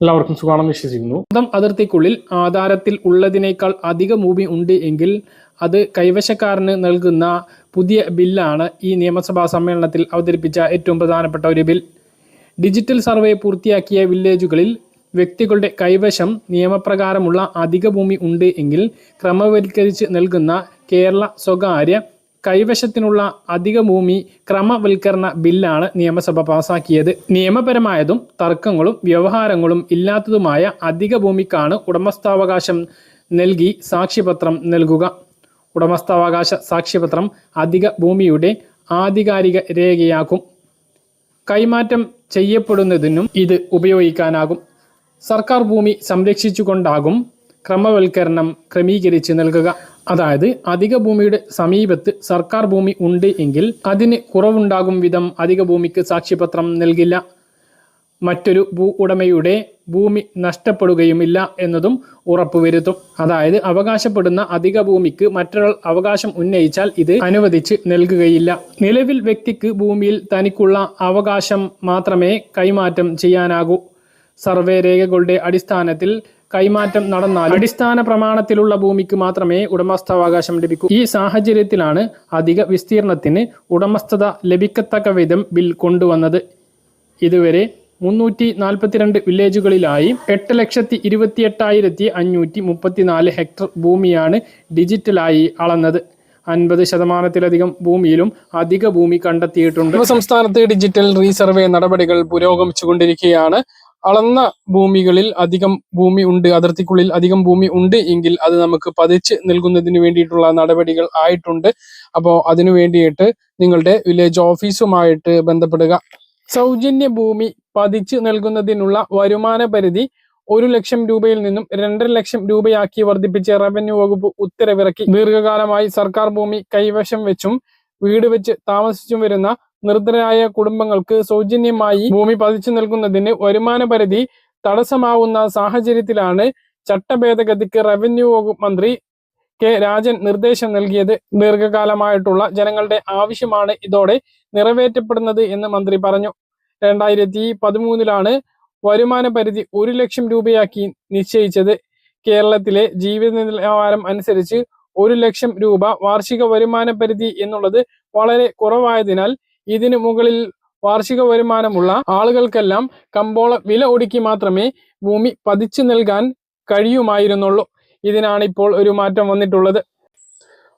എല്ലാവർക്കും സുഖമാണെന്ന് വിശ്വസിക്കുന്നു. സ്വന്തം അതിർത്തിക്കുള്ളിൽ ആധാരത്തിൽ ഉള്ളതിനേക്കാൾ അധിക ഭൂമി ഉണ്ട് എങ്കിൽ അത് കൈവശക്കാരന് നൽകുന്ന പുതിയ ബില്ലാണ് ഈ നിയമസഭാ സമ്മേളനത്തിൽ അവതരിപ്പിച്ച ഏറ്റവും പ്രധാനപ്പെട്ട ഒരു ബിൽ. ഡിജിറ്റൽ സർവേ പൂർത്തിയാക്കിയ വില്ലേജുകളിൽ വ്യക്തികളുടെ കൈവശം നിയമപ്രകാരമുള്ള അധിക ഭൂമി ഉണ്ട് എങ്കിൽ ക്രമവൽക്കരിച്ച് നൽകുന്ന കേരള സ്വകാര്യ കൈവശത്തിനുള്ള അധിക ഭൂമി ക്രമവൽക്കരണ ബില്ലാണ് നിയമസഭ പാസാക്കിയത്. നിയമപരമായതും തർക്കങ്ങളും വ്യവഹാരങ്ങളും ഇല്ലാത്തതുമായ അധിക ഭൂമിക്കാണ് ഉടമസ്ഥാവകാശം നൽകി സാക്ഷ്യപത്രം നൽകുക. ഉടമസ്ഥാവകാശ സാക്ഷ്യപത്രം അധിക ഭൂമിയുടെ ആധികാരിക രേഖയാക്കും. കൈമാറ്റം ചെയ്യപ്പെടുന്നതിനും ഇത് ഉപയോഗിക്കാനാകും. സർക്കാർ ഭൂമി സംരക്ഷിച്ചുകൊണ്ടാകും ക്രമവൽക്കരണം ക്രമീകരിച്ച് നൽകുക. അതായത് അധിക ഭൂമിയുടെ സമീപത്ത് സർക്കാർ ഭൂമി ഉണ്ട് എങ്കിൽ അതിന് കുറവുണ്ടാകും വിധം അധിക ഭൂമിക്ക് സാക്ഷ്യപത്രം നൽകില്ല. മറ്റൊരു ഭൂ ഉടമയുടെ ഭൂമി നഷ്ടപ്പെടുകയുമില്ല എന്നതും ഉറപ്പുവരുത്തും. അതായത് അവകാശപ്പെടുന്ന അധിക ഭൂമിക്ക് മറ്റൊരാൾ അവകാശം ഉന്നയിച്ചാൽ ഇത് അനുവദിച്ച് നൽകുകയില്ല. നിലവിൽ വ്യക്തിക്ക് ഭൂമിയിൽ തനിക്കുള്ള അവകാശം മാത്രമേ കൈമാറ്റം ചെയ്യാനാകൂ. സർവേ രേഖകളുടെ അടിസ്ഥാനത്തിൽ കൈമാറ്റം നടന്നാൽ അടിസ്ഥാന പ്രമാണത്തിലുള്ള ഭൂമിക്ക് മാത്രമേ ഉടമസ്ഥാവകാശം ലഭിക്കൂ. ഈ സാഹചര്യത്തിലാണ് അധിക വിസ്തീർണത്തിന് ഉടമസ്ഥത ലഭിക്കത്തക്ക വിധം ബിൽ കൊണ്ടുവന്നത്. ഇതുവരെ മുന്നൂറ്റി നാൽപ്പത്തിരണ്ട് വില്ലേജുകളിലായി എട്ട് ലക്ഷത്തി ഇരുപത്തി എട്ടായിരത്തി അഞ്ഞൂറ്റി മുപ്പത്തിനാല് ഹെക്ടർ ഭൂമിയാണ് ഡിജിറ്റലായി അളന്നത്. അൻപത് ശതമാനത്തിലധികം ഭൂമിയിലും അധിക ഭൂമി കണ്ടെത്തിയിട്ടുണ്ട്. സംസ്ഥാനത്ത് ഡിജിറ്റൽ റീസർവേ നടപടികൾ പുരോഗമിച്ചുകൊണ്ടിരിക്കുകയാണ്. അളന്ന ഭൂമികളിൽ അധികം ഭൂമി ഉണ്ട് അതിർത്തിക്കുള്ളിൽ അധികം ഭൂമി ഉണ്ട് എങ്കിൽ അത് നമുക്ക് പതിച്ച് നൽകുന്നതിന് വേണ്ടിയിട്ടുള്ള നടപടികൾ ആയിട്ടുണ്ട്. അപ്പോൾ അതിനു വേണ്ടിയിട്ട് നിങ്ങളുടെ വില്ലേജ് ഓഫീസുമായിട്ട് ബന്ധപ്പെടുക. സൗജന്യ ഭൂമി പതിച്ച് നൽകുന്നതിനുള്ള വരുമാന പരിധി ഒരു ലക്ഷം രൂപയിൽ നിന്നും രണ്ടര ലക്ഷം രൂപയാക്കി വർദ്ധിപ്പിച്ച് റവന്യൂ വകുപ്പ് ഉത്തരവിറക്കി. ദീർഘകാലമായി സർക്കാർ ഭൂമി കൈവശം വെച്ചും വീട് വെച്ച് താമസിച്ചും വരുന്ന നിർദ്ധരായ കുടുംബങ്ങൾക്ക് സൗജന്യമായി ഭൂമി പതിച്ചു നൽകുന്നതിന് വരുമാന പരിധി തടസ്സമാവുന്ന സാഹചര്യത്തിലാണ് ചട്ടഭേദഗതിക്ക് റവന്യൂ വകുപ്പ് മന്ത്രി കെ രാജൻ നിർദ്ദേശം നൽകിയത്. ദീർഘകാലമായിട്ടുള്ള ജനങ്ങളുടെ ആവശ്യമാണ് ഇതോടെ നിറവേറ്റപ്പെടുന്നത് എന്ന് മന്ത്രി പറഞ്ഞു. രണ്ടായിരത്തി പതിമൂന്നിലാണ് വരുമാന പരിധി ഒരു ലക്ഷം രൂപയാക്കി നിശ്ചയിച്ചത്. കേരളത്തിലെ ജീവിത നിലവാരം അനുസരിച്ച് ഒരു ലക്ഷം രൂപ വാർഷിക വരുമാന പരിധി എന്നുള്ളത് വളരെ കുറവായതിനാൽ ഇതിന് മുകളിൽ വാർഷിക വരുമാനമുള്ള ആളുകൾക്കെല്ലാം കമ്പോള വില ഒടുക്കി മാത്രമേ ഭൂമി പതിച്ചു നൽകാൻ കഴിയുമായിരുന്നുള്ളൂ. ഇതിനാണ് ഇപ്പോൾ ഒരു മാറ്റം വന്നിട്ടുള്ളത്.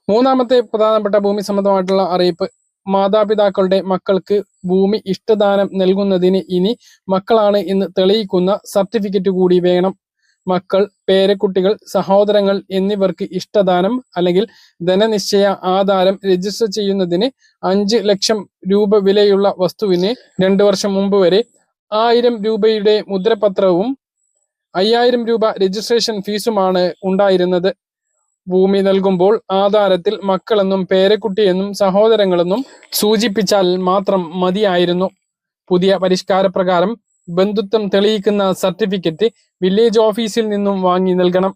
മൂന്നാമത്തെ പ്രധാനപ്പെട്ട ഭൂമി സംബന്ധമായിട്ടുള്ള അറിയിപ്പ്. മാതാപിതാക്കളുടെ മക്കൾക്ക് ഭൂമി ഇഷ്ടദാനം നൽകുന്നതിന് ഇനി മക്കളാണ് എന്ന് തെളിയിക്കുന്ന സർട്ടിഫിക്കറ്റ് കൂടി വേണം. മക്കൾ പേരക്കുട്ടികൾ സഹോദരങ്ങൾ എന്നിവർക്ക് ഇഷ്ടദാനം അല്ലെങ്കിൽ ധനനിശ്ചയ ആധാരം രജിസ്റ്റർ ചെയ്യുന്നതിന് അഞ്ച് ലക്ഷം രൂപ വിലയുള്ള വസ്തുവിന് രണ്ടു വർഷം മുമ്പ് വരെ ആയിരം രൂപയുടെ മുദ്രപത്രവും അയ്യായിരം രൂപ രജിസ്ട്രേഷൻ ഫീസുമാണ് ഉണ്ടായിരുന്നത്. ഭൂമി നൽകുമ്പോൾ ആധാരത്തിൽ മക്കളെന്നും പേരക്കുട്ടിയെന്നും സഹോദരങ്ങളെന്നും സൂചിപ്പിച്ചാൽ മാത്രം മതിയായിരുന്നു. പുതിയ പരിഷ്കാര പ്രകാരം ബന്ധുത്വം തെളിയിക്കുന്ന സർട്ടിഫിക്കറ്റ് വില്ലേജ് ഓഫീസിൽ നിന്നും വാങ്ങി നൽകണം.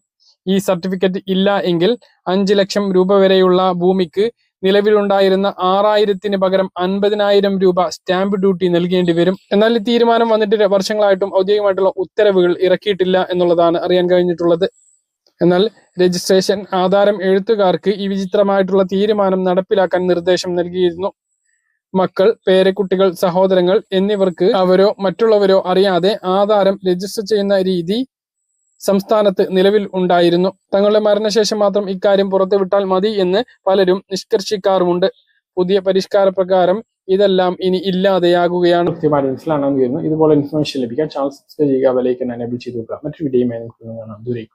ഈ സർട്ടിഫിക്കറ്റ് ഇല്ല എങ്കിൽ അഞ്ച് ലക്ഷം രൂപ വരെയുള്ള ഭൂമിക്ക് നിലവിലുണ്ടായിരുന്ന ആറായിരത്തിന് പകരം അൻപതിനായിരം രൂപ സ്റ്റാമ്പ് ഡ്യൂട്ടി നൽകേണ്ടി വരും. എന്നാൽ ഈ തീരുമാനം വന്നിട്ട് വർഷങ്ങളായിട്ടും ഔദ്യോഗികമായിട്ടുള്ള ഉത്തരവുകൾ ഇറക്കിയിട്ടില്ല എന്നുള്ളതാണ് അറിയാൻ കഴിഞ്ഞിട്ടുള്ളത്. എന്നാൽ രജിസ്ട്രേഷൻ ആധാരം എഴുത്തുകാർക്ക് ഈ വിചിത്രമായിട്ടുള്ള തീരുമാനം നടപ്പിലാക്കാൻ നിർദ്ദേശം നൽകിയിരുന്നു. മക്കൾ പേരക്കുട്ടികൾ സഹോദരങ്ങൾ എന്നിവർക്ക് അവരോ മറ്റുള്ളവരോ അറിയാതെ ആധാരം രജിസ്റ്റർ ചെയ്യുന്ന രീതി സംസ്ഥാനത്ത് നിലവിൽ ഉണ്ടായിരുന്നു. തങ്ങളുടെ മരണശേഷം മാത്രം ഇക്കാര്യം പുറത്തുവിട്ടാൽ മതി എന്ന് പലരും നിഷ്കർഷിക്കാറുമുണ്ട്. പുതിയ പരിഷ്കാര പ്രകാരം ഇതെല്ലാം ഇനി ഇല്ലാതെയാകുകയാണ്. കൃത്യമായി മനസ്സിലാണെന്ന് ഇതുപോലെ ഇൻഫർമേഷൻ ലഭിക്കാൻ ചാനൽ സബ്സ്ക്രൈബ് ചെയ്യുക വിലയ്ക്ക് എനേബിൾ ചെയ്തു മറ്റൊരു വീഡിയോയുമായി കാണാം. ദൂരേക്കും.